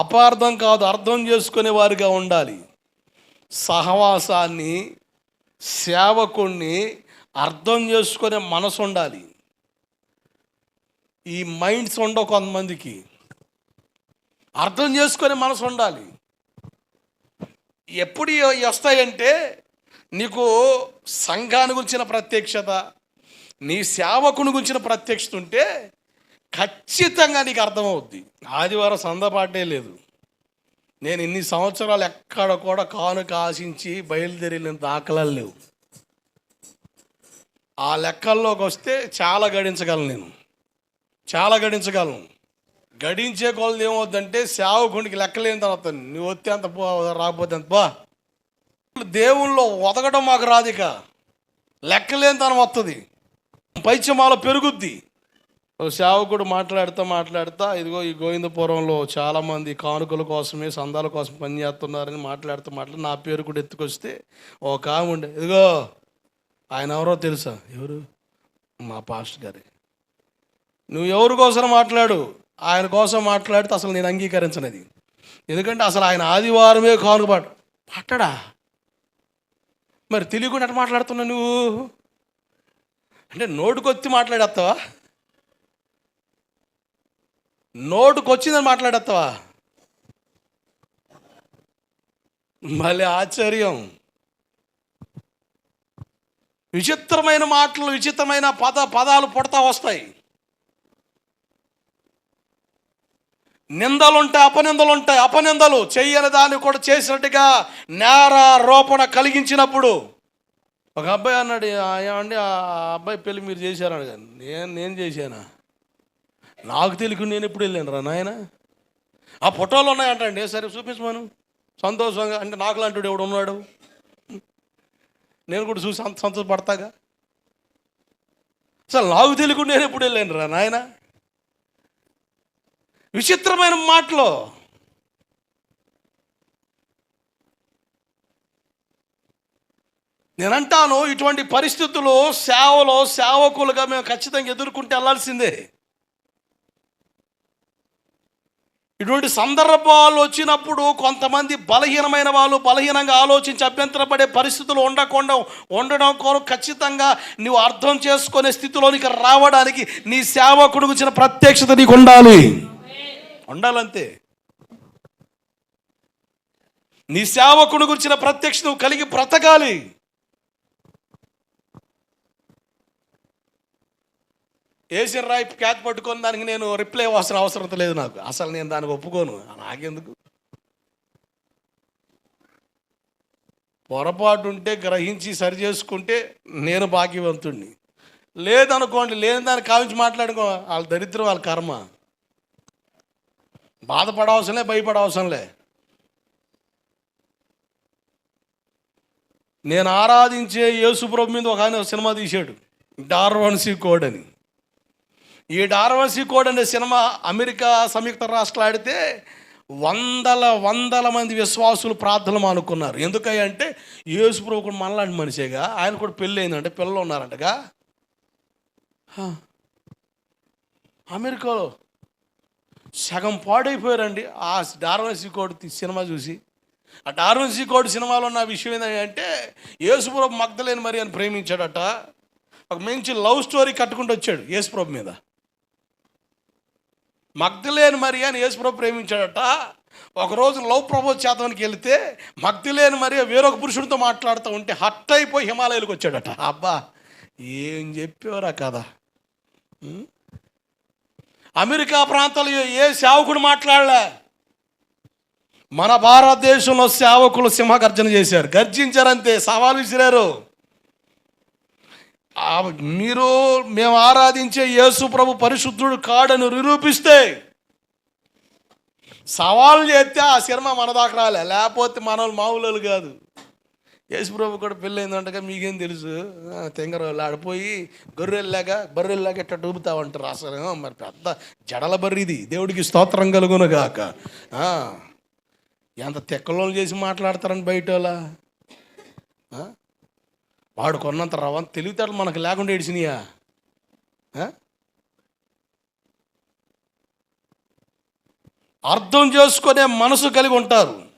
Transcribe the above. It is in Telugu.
అపార్థం కాదు అర్థం చేసుకునే వారిగా ఉండాలి. సహవాసాన్ని సేవకుణ్ణి అర్థం చేసుకునే మనసు ఉండాలి. ఈ మైండ్స్ ఉండవు కొంతమందికి. అర్థం చేసుకునే మనసు ఉండాలి. ఎప్పుడు వస్తాయంటే నీకు సంఘాన్ని గురించిన ప్రత్యక్షత నీ సేవకుని గురించిన ప్రత్యక్షత ఉంటే ఖచ్చితంగా నీకు అర్థమవుద్ది. ఆదివారం సందపాటే లేదు. నేను ఇన్ని సంవత్సరాలు ఎక్కడ కూడా కానుక ఆశించి బయలుదేరిన దాఖలాలు లేవు. ఆ లెక్కల్లోకి వస్తే చాలా గడించగలను నేను. చాలా గడించగలను. గడించే కొలది ఏమవుద్దంటే సేవకునికి లెక్కలేని తర్వాత నువ్వు వస్తే అంత పో రాకపోతే అంత బా దేవుళ్ళు ఒదగడం మాకు రాదిక లెక్కలేనితనం వస్తుంది పైచమాల పెరుగుద్ది. సేవకుడు మాట్లాడుతూ మాట్లాడుతా ఇదిగో ఈ గోవిందపురంలో చాలామంది కానుకల కోసమే సందాల కోసం పనిచేస్తున్నారని మాట్లాడుతూ మాట్లాడి నా పేరు కూడా ఎత్తుకొస్తే ఓ కాముండే ఇదిగో ఆయన ఎవరో తెలుసా? ఎవరు? మా పాస్టర్ గారే. నువ్వు ఎవరి కోసం మాట్లాడు? ఆయన కోసం మాట్లాడితే అసలు నేను అంగీకరించనది. ఎందుకంటే అసలు ఆయన ఆదివారమే కానుకపాటు పట్టడా మరి తెలియకుండా ఎట్లా మాట్లాడుతున్నావు నువ్వు? అంటే నోటుకొచ్చి మాట్లాడేస్తావా? నోటుకొచ్చిందని మాట్లాడేస్తావా మళ్ళీ ఆశ్చర్యం. విచిత్రమైన మాటలు విచిత్రమైన పద పదాలు పుడతా వస్తాయి. నిందలుంటాయి అపనిందలు ఉంటాయి అపనిందలు చెయ్యని దాన్ని కూడా చేసినట్టుగా నేరారోపణ కలిగించినప్పుడు ఒక అబ్బాయి అన్నాడు అండి ఆ అబ్బాయి పెళ్ళి మీరు చేశారు అడిగాను నేను నేను చేశానా? నాకు తెలియకు నేను ఎప్పుడు వెళ్ళాను రా నాయన? ఆ ఫోటోలు ఉన్నాయంటండి. సరే చూపించమను. సంతోషంగా అంటే నాకు లాంటి ఎవడు ఉన్నాడు? నేను కూడా చూసి అంత సంతోషపడతాగా? అసలు నాకు తెలుగు నేను ఎప్పుడు వెళ్ళాను రా నాయన? విచిత్రమైన మాటలు. నేనంటాను ఇటువంటి పరిస్థితులు సేవలో సేవకులుగా మేము ఖచ్చితంగా ఎదుర్కొంటే వెళ్ళాల్సిందే. ఇటువంటి సందర్భాలు వచ్చినప్పుడు కొంతమంది బలహీనమైన వాళ్ళు బలహీనంగా ఆలోచించి అభ్యంతరపడే పరిస్థితులు ఉండకుండా ఉండడం కొరకు ఖచ్చితంగా నువ్వు అర్థం చేసుకునే స్థితిలోనికి రావడానికి నీ సేవకుడు గురించిన ప్రత్యక్షత నీకు ఉండాలి. ఉండాలంతే. నీ సేవకుడు గురించిన ప్రత్యక్షత నువ్వు కలిగి బ్రతకాలి. వేసిన రాయి క్యాత్ పట్టుకొని దానికి నేను రిప్లై అవ్వాల్సిన అవసరం లేదు నాకు. అసలు నేను దానికి ఒప్పుకోను. నాకెందుకు? పొరపాటు ఉంటే గ్రహించి సరి చేసుకుంటే నేను భాగ్యవంతుణ్ణి. లేదనుకోండి లేని దాన్ని కావించి మాట్లాడుకో. వాళ్ళ దరిద్రం వాళ్ళ కర్మ. బాధపడవసరంలే భయపడవసరంలే నేను ఆరాధించే యేసుప్రభు మీద ఒక ఆయన సినిమా తీశాడు. డార్వన్సీ కోడ్ అని. ఈ డార్వసీ కోడ్ అనే సినిమా అమెరికా సంయుక్త రాష్ట్రాలు ఆడితే వందల వందల మంది విశ్వాసులు ప్రార్థనలు అనుకున్నారు ఎందుకంటే యేసుప్రభు కూడా మనలాంటి మనిషేగా ఆయన కూడా పెళ్ళి అయిందంటే పిల్లలు ఉన్నారంటగా? అమెరికాలో సగం పాడైపోయారండి. ఆ డార్వన్సీ కోడ్ సినిమా చూసి. ఆ డార్వన్సీ కోడ్ సినిమాలో ఉన్న విషయం ఏంటంటే యేసుప్రభు మగ్ధలేని మరి అని ప్రేమించాడట. ఒక మంచి లవ్ స్టోరీ కట్టుకుంటూ వచ్చాడు యేసుప్రభు మీద. మగ్ధులేని మరి అని యేసుప్రభు ప్రేమించాడట. ఒకరోజు లవ్ ప్రపోజ్ చేద్దానికి వెళితే మగ్ధులేని మరి వేరొక పురుషుడితో మాట్లాడుతూ ఉంటే హట్ అయిపోయి హిమాలయాలకు వచ్చాడట. అబ్బా ఏం చెప్పేవరా కదా అమెరికా ప్రాంతాలు ఏ సేవకుడు మాట్లాడలే? మన భారతదేశంలో సేవకులు సింహగర్జన చేశారు. గర్జించారంతే సవాలు విసిరారు. మీరు మేము ఆరాధించే యేసు ప్రభు పరిశుద్ధుడు కాడని నిరూపిస్తే సవాలు చేస్తే ఆ సినిమా మన దాకా రాలే లేకపోతే మన వాళ్ళు మామూలు కాదు. యేసు ప్రభు కూడా పెళ్ళైందంటగా మీకేం తెలుసు? తెంగరోళ్ళు ఆడిపోయి గొర్రెల్లాగా బర్రెల్లాగా ఎట్ట డూబుతామంటారు అసలు మరి పెద్ద జడల బర్రిది. దేవుడికి స్తోత్రం కలుగును గాక. ఎంత తెక్కలోలు చేసి మాట్లాడతారని బయట వాళ్ళ? వాడు కొన్నంత రవం తెలివితేటలు మనకు లేకుండా ఏడిచినాయా? అర్థం చేసుకునే మనసు కలిగి ఉంటారు.